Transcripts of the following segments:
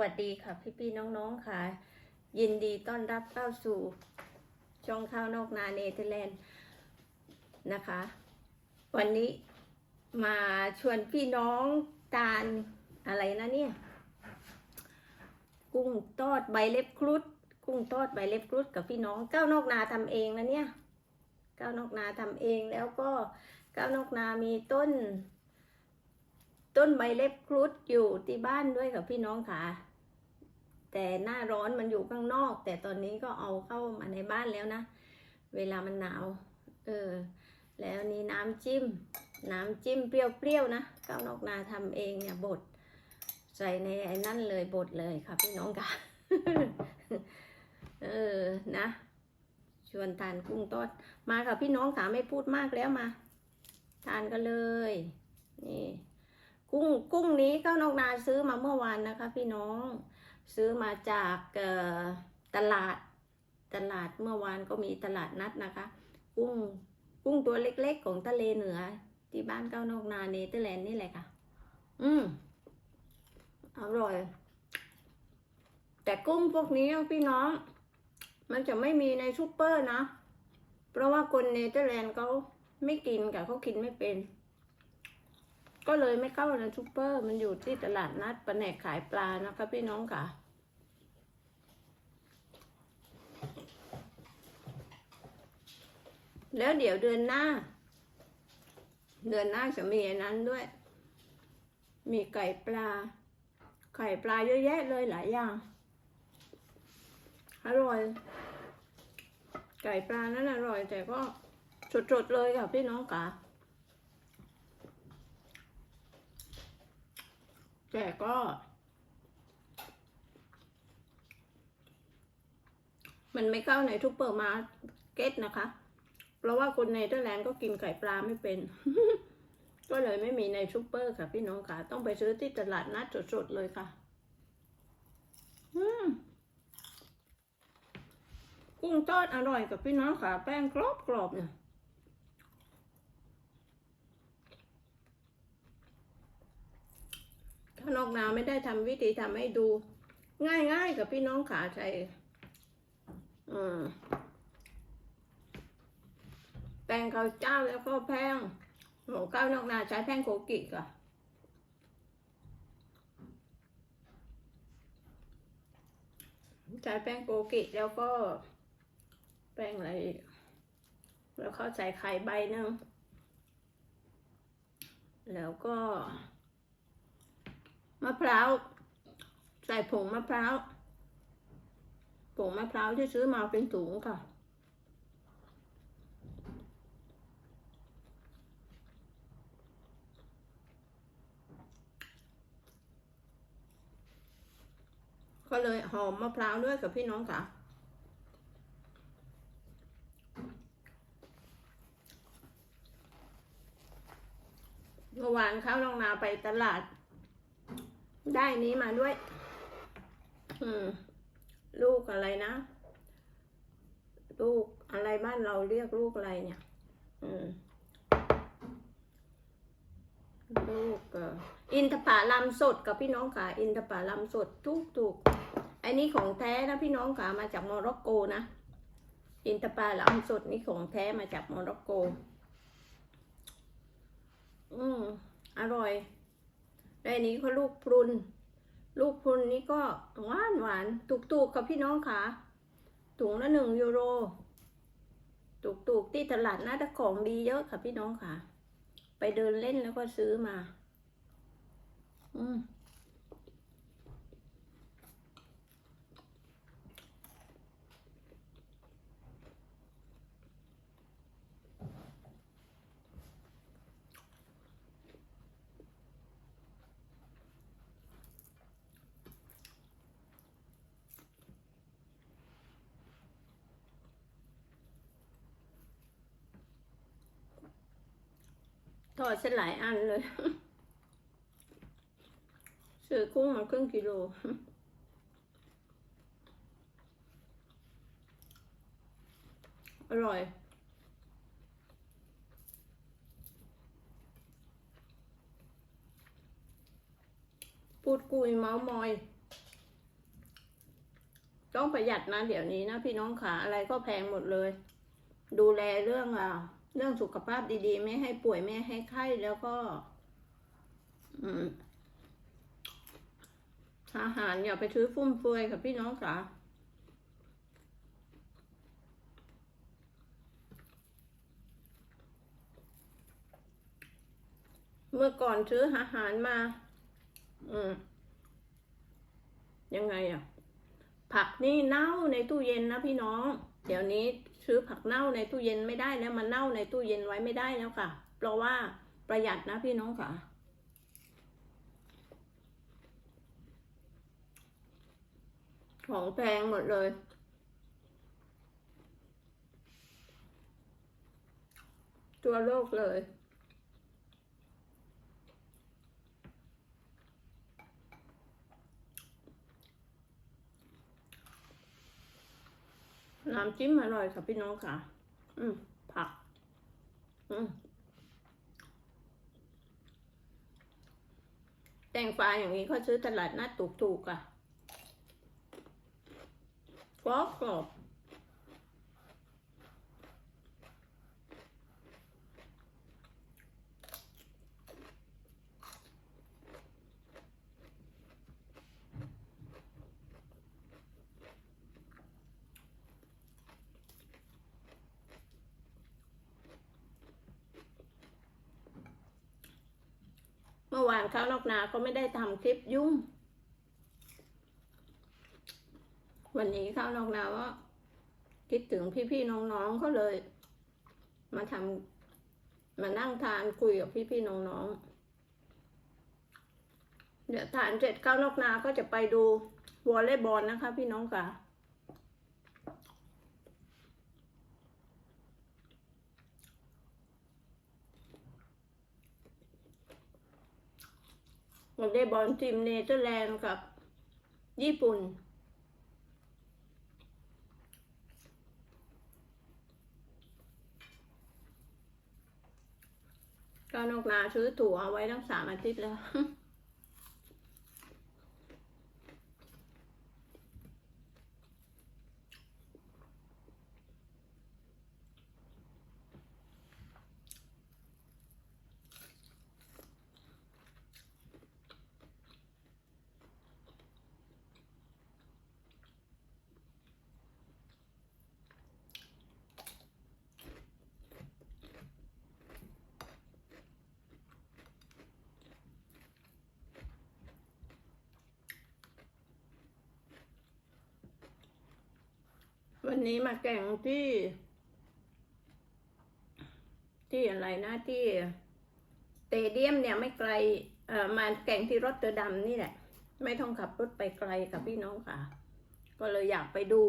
วัสดีค่ะพี่พี่น้องๆค่ะ ยินดีต้อนรับเข้าสู่ช่องข้าวนอกนาเนเธอร์แลนด์นะคะ วันนี้มาชวนพี่น้องทานอะไรนะเนี่ย กุ้งทอดใบเล็บครุฑกุ้งทอดใบเล็บครุฑกับพี่น้องก้าวนอกนาทำเองนะเนี่ยก้าวนอกนาทำเองแล้วก็ก้าวนอกนามีต้นต้นใบเล็บครุฑอยู่ที่บ้านด้วยกับพี่น้องค่ะ แต่หน้าร้อนมันอยู่ข้างนอก แต่ตอนนี้ก็เอาเข้ามาในบ้านแล้วนะ เวลามันหนาว เออ แล้วนี่น้ำจิ้ม น้ำจิ้มเปรี้ยวๆนะก้าวนอกนาทำเองเนี่ยบดใส่ในไอ้นั่นเลยบดเลยค่ะพี่น้องค่ะ เออ นะ ชวนทานกุ้งทอดมาค่ะพี่น้องค่ะไม่พูดมากแล้วมา ทานกันเลย นี่ กุ้งกุ้งนี้ก็นอกนาซื้อมาเมื่อวานนะคะ พี่น้อง ซื้อมาจากตลาดตลาดเมื่อวานก็มีตลาดนัดนะคะ กุ้งกุ้งตัวเล็กๆของทะเลเหนือ ที่บ้านเก้านอกนาเนเธอร์แลนด์นี่แหละค่ะ อืมอร่อย แต่กุ้งพวกนี้พี่น้อง มันจะไม่มีในซูเปอร์นะ เพราะว่าคนเนเธอร์แลนด์เขาไม่กินกับเขากินไม่เป็น ก็เลยไม่เข้าในซูเปอร์ มันอยู่ที่ตลาดนัดปะแหนกขายปลานะคะพี่น้องค่ะ แล้วเดี๋ยวเดือนหน้า เดือนหน้าจะมีอันนั้นด้วย มีไก่ปลา ไข่ปลาเยอะแยะเลยหลายอย่าง อร่อย ไก่ปลานั้นอร่อยแต่ก็สดๆเลยค่ะพี่น้องค่ะ แต่ก็ มันไม่เข้าในทุกเปอร์มาร์เก็ตนะคะ เพราะว่าคนเนเธอร์แลนด์ก็กินไก่ปลาไม่เป็น ก็เลยไม่มีในซูเปอร์ค่ะพี่น้องค่ะ ต้องไปซื้อที่ตลาดนัดสดๆเลยค่ะ อืมกุ้งทอดอร่อยกับพี่น้องค่ะ แป้งกรอบๆเนี่ย ถ้า นอกนาไม่ได้ทำวิธีทำให้ดู ง่ายๆกับพี่น้องขาใส่อืมแป้งข้าวเจ้าแล้วก็แป้งหมูข้าวนอกนาใช้แป้งโกกิก่ะใช้แป้งโกกิแล้วก็ แป้งอะไรแล้วเขาใส่ไข่ใบหนึงแล้วก็ มะพร้าวใส่ผงมะพร้าวผงมะพร้าวที่ซื้อมาเป็นถุงค่ะ ก็เลยหอมมะพร้าวด้วยกับพี่น้องค่ะเมื่อวานเข้าลองนาไปตลาด ได้นี้มาด้วย อืม ลูกอะไรนะ ลูกอะไรบ้านเราเรียกลูกอะไรเนี่ย อืม ลูกเอ่ออินทผลัมสดกับพี่น้องค่ะอินทผลัมสดทุกถูกๆอันนี้ของแท้นะพี่น้องค่ะมาจากโมร็อกโกนะ อินทผลัมสดนี่ของแท้มาจากโมร็อกโก อืม อร่อย และอันี้เขาลูกพรุน ลูกพรุนนี้ก็หวานหวานตุกตุกๆกับพี่น้องค่ะถุงละหนึ่งยูโร ตุกตุกๆที่ตลาดน่าจะของดีเยอะค่ะพี่น้องค่ะ ไปเดินเล่นแล้วก็ซื้อมา อืม ทอดเส้นหลายอันเลย ซื้อกุ้งมาครึ่งกิโลอร่อย พูดคุยเมาส์มอย ต้องประหยัดนะเดี๋ยวนี้นะพี่น้องขาอะไรก็แพงหมดเลย ดูแลเรื่องอะ เรื่องสุขภาพดีๆ ไม่ให้ป่วยไม่ให้ไข้แล้วก็อาหารอย่าไปซื้อฟุ่มเฟือยกับพี่น้องขาเมื่อก่อนซื้ออาหารมา อืม ยังไงอะผักนี่เน่าในตู้เย็นนะพี่น้อง เดี๋ยวนี้ซื้อผักเน่าในตู้เย็นไม่ได้แล้วมันเน่าในตู้เย็นไว้ไม่ได้แล้วค่ะ เพราะว่าประหยัดนะพี่น้องค่ะ ของแพงหมดเลยตัวโลกเลย น้ำจิ้มอร่อยค่ะพี่น้องค่ะ อืม ผัก อืม แตงฟ้าอย่างนี้เขาซื้อตลาดนัดถูกๆอะกรอบ มื่อวานข้าวนอกนาก็ไม่ได้ทำคลิปยุ่ง วันนี้ข้าวนอกนาว่าคิดถึงพี่ๆน้องๆก็เลย มาทำมานั่งทานคุยกับพี่ๆน้องๆเดี๋ยวทานเสร็จข้าวนอกนาก็จะไปดูวอลเลย์บอลนะคะ พี่น้องค่ะ วอลเลย์บอลทีมเนเธอร์แลนด์กับ ญี่ปุ่น ก็นกนาซื้อตั๋วเอาไว้ตั้งสามอาทิตย์แล้ว วันนี้มาแก่งที่ ที่อะไรนะที่เตเดียมเนี่ยไม่ไกลเอ่อมาแก่งที่รถเตอร์ดัมนี่แหละ ไม่ต้องขับรถไปไกลกับพี่น้องค่ะ ก็เลยอยากไปดู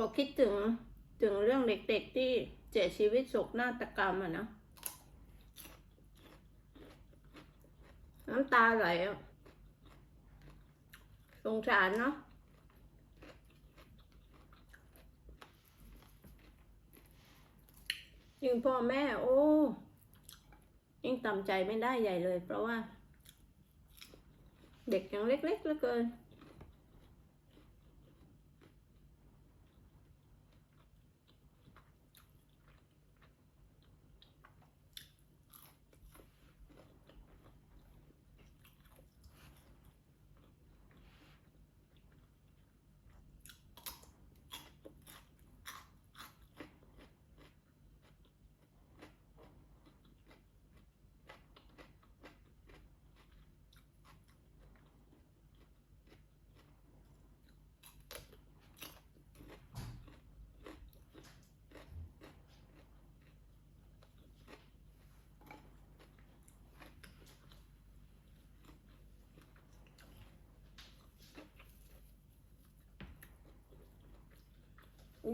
พอคิดถึงถึงเรื่องเด็กๆที่เสียชีวิตโศกนาฏกรรมอะนะ น้ำตาไหลสงสารเนาะยิ่งพ่อแม่ โอ้ยิ่งต่ำใจไม่ได้ใหญ่เลย เพราะว่า เด็กยังเล็กๆเหลือเกิน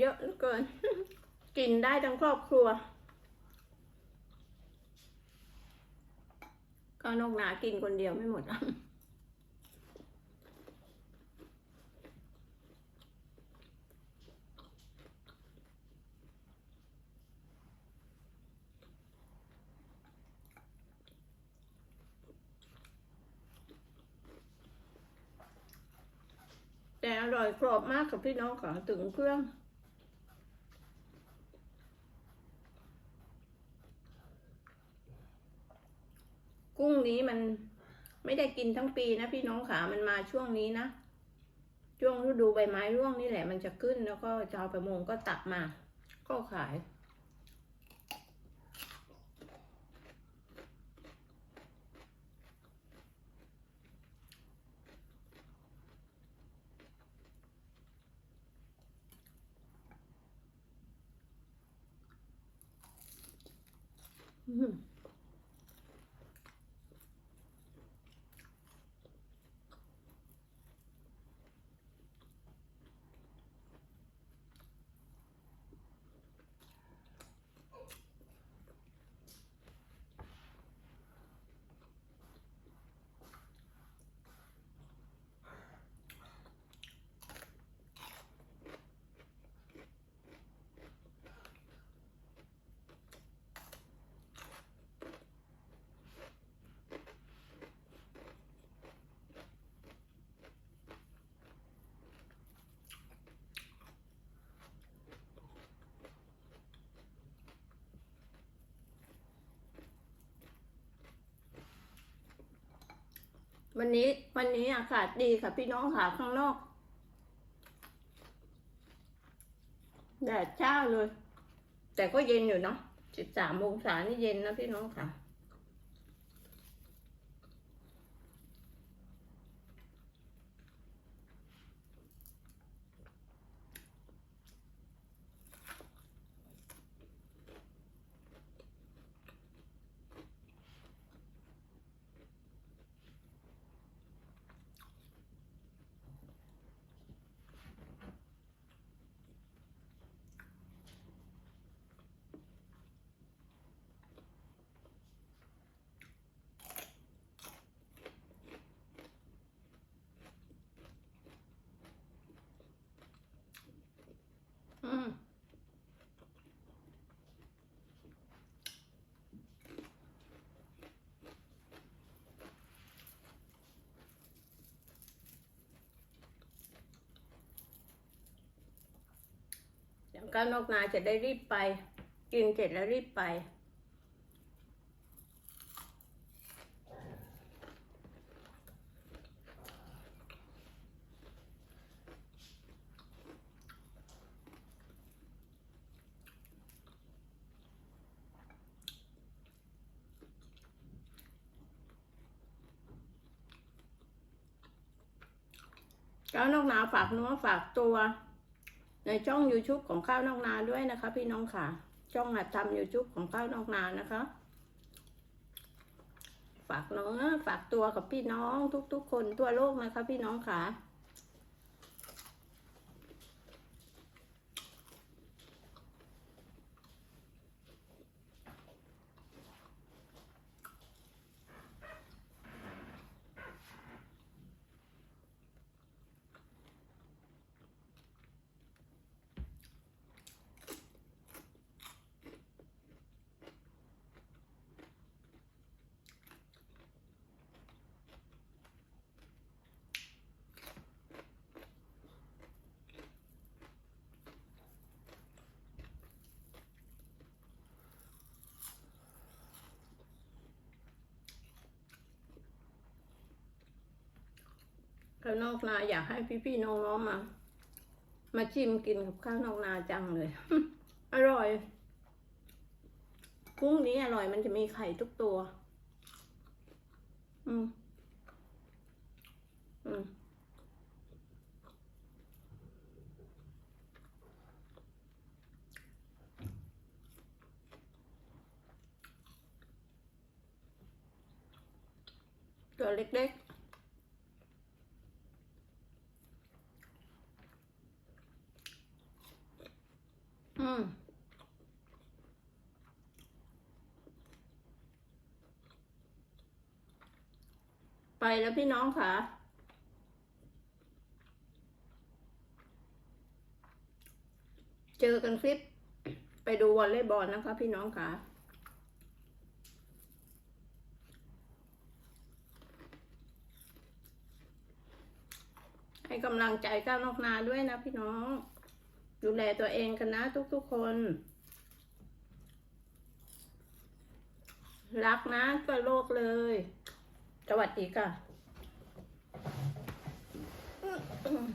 เยอะเหลือเกิน กินได้ทั้งครอบครัว ก็นกหนากินคนเดียวไม่หมดแต่อร่อยกรอบมากกับพี่น้องค่ะถึงเครื่อง กุ้งนี้มันไม่ได้กินทั้งปีนะพี่น้องขามันมาช่วงนี้นะช่วงฤดูใบไม้ร่วงนี่แหละมันจะขึ้นแล้วก็ชาวประมงก็ตักมา ก็ขาย อืม วันนี้วันนี้อากาศดีค่ะพี่น้องค่ะข้างนอกแดดจ้าเลย แต่ก็เย็นอยู่เนาะสิบสามองศานี่เย็นนะพี่น้องค่ะ ก้าวนกนาจะได้รีบไป กินเสร็จแล้วรีบไป ก้าวนกนาฝากเนื้อฝากตัว ในช่อง YouTube ของข้าวนอกนาด้วยนะคะ พี่น้องค่ะ ช่องหัดทำ YouTube ของข้าวนอกนานะคะ ฝากเนื้อฝากตัวกับพี่น้องทุกๆ คนทั่วโลกนะคะ พี่น้องค่ะ ข้าวนอกนาอยากให้พี่ๆน้องๆมา มาชิมกินกับข้าวนอกนาจังเลย อร่อยกุ้งนี้อร่อยมันจะมีไข่ทุกตัว อืม อืมตัวเล็กๆ อืม ไป แล้วพี่น้องค่ะ เจอกันคลิปไปดูวอลเลย์บอลนะคะ พี่น้องค่ะให้กำลังใจก้าวนอกนาด้วยนะพี่น้อง ดูแลตัวเองกันนะทุกๆคน รักนะก็โลกเลย สวัสดีค่ะ うん。